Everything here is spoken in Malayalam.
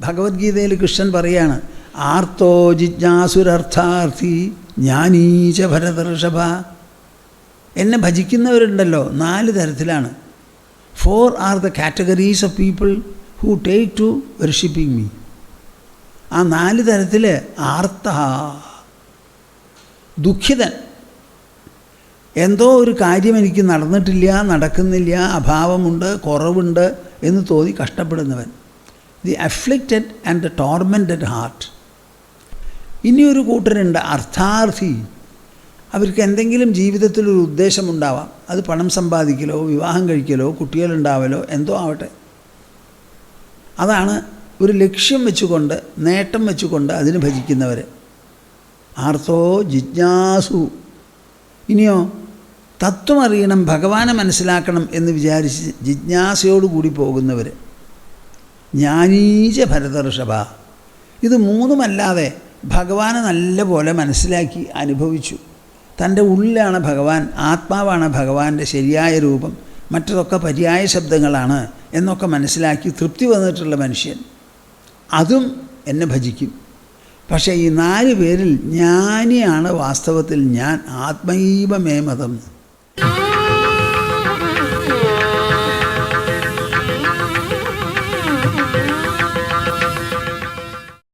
ഭഗവത്ഗീതയിൽ കൃഷ്ണൻ പറയാണ് ആർത്തോ ജിജ്ഞാസുരർത്ഥാർത്ഥി ജ്ഞാനീച ഭരതർഷഭ. എന്നെ ഭജിക്കുന്നവരുണ്ടല്ലോ നാല് തരത്തിലാണ്. Four are the categories of people who take to worshipping me ആ നാല് തരത്തിൽ ആർത്ത ദുഃഖിതൻ. എന്തോ ഒരു കാര്യം എനിക്ക് നടന്നിട്ടില്ല നടക്കുന്നില്ല അഭാവമുണ്ട് കുറവുണ്ട് എന്ന് തോന്നി കഷ്ടപ്പെടുന്നവൻ. The afflicted and the tormented heart ഇനിയൊരു കൂട്ടരുണ്ട് അർത്ഥാർത്ഥി. അവർക്ക് എന്തെങ്കിലും ജീവിതത്തിൽ ഒരു ഉദ്ദേശമുണ്ടാവാം അത് പണം സമ്പാദിക്കലോ വിവാഹം കഴിക്കലോ കുട്ടികളുണ്ടാവലോ എന്തോ ആവട്ടെ. അതാണ് ഒരു ലക്ഷ്യം വെച്ചുകൊണ്ട് നേട്ടം വെച്ചുകൊണ്ട് അതിന് ഭജിക്കുന്നവർ ആർത്തോ ജിജ്ഞാസു. ഇനിയോ തത്വം അറിയണം ഭഗവാനെ മനസ്സിലാക്കണം എന്ന് വിചാരിച്ച് ജിജ്ഞാസയോടുകൂടി പോകുന്നവർ ജ്ഞാനീജ ഭരതർഷഭ. ഇത് മൂന്നുമല്ലാതെ ഭഗവാനെ നല്ല പോലെ മനസ്സിലാക്കി അനുഭവിച്ചു. തന്റെ ഉള്ളിലാണ് ഭഗവാൻ ആത്മാവാണ് ഭഗവാന്റെ ശരിയായ രൂപം മറ്റതൊക്കെ പര്യായ ശബ്ദങ്ങളാണ് എന്നൊക്കെ മനസ്സിലാക്കി തൃപ്തി വന്നിട്ടുള്ള മനുഷ്യൻ. അതും എന്നെ ഭജിക്കും. പക്ഷേ ഈ നാല് പേരിൽ ജ്ഞാനിയാണ് വാസ്തവത്തിൽ ഞാൻ ആത്മൈവമേ മതം you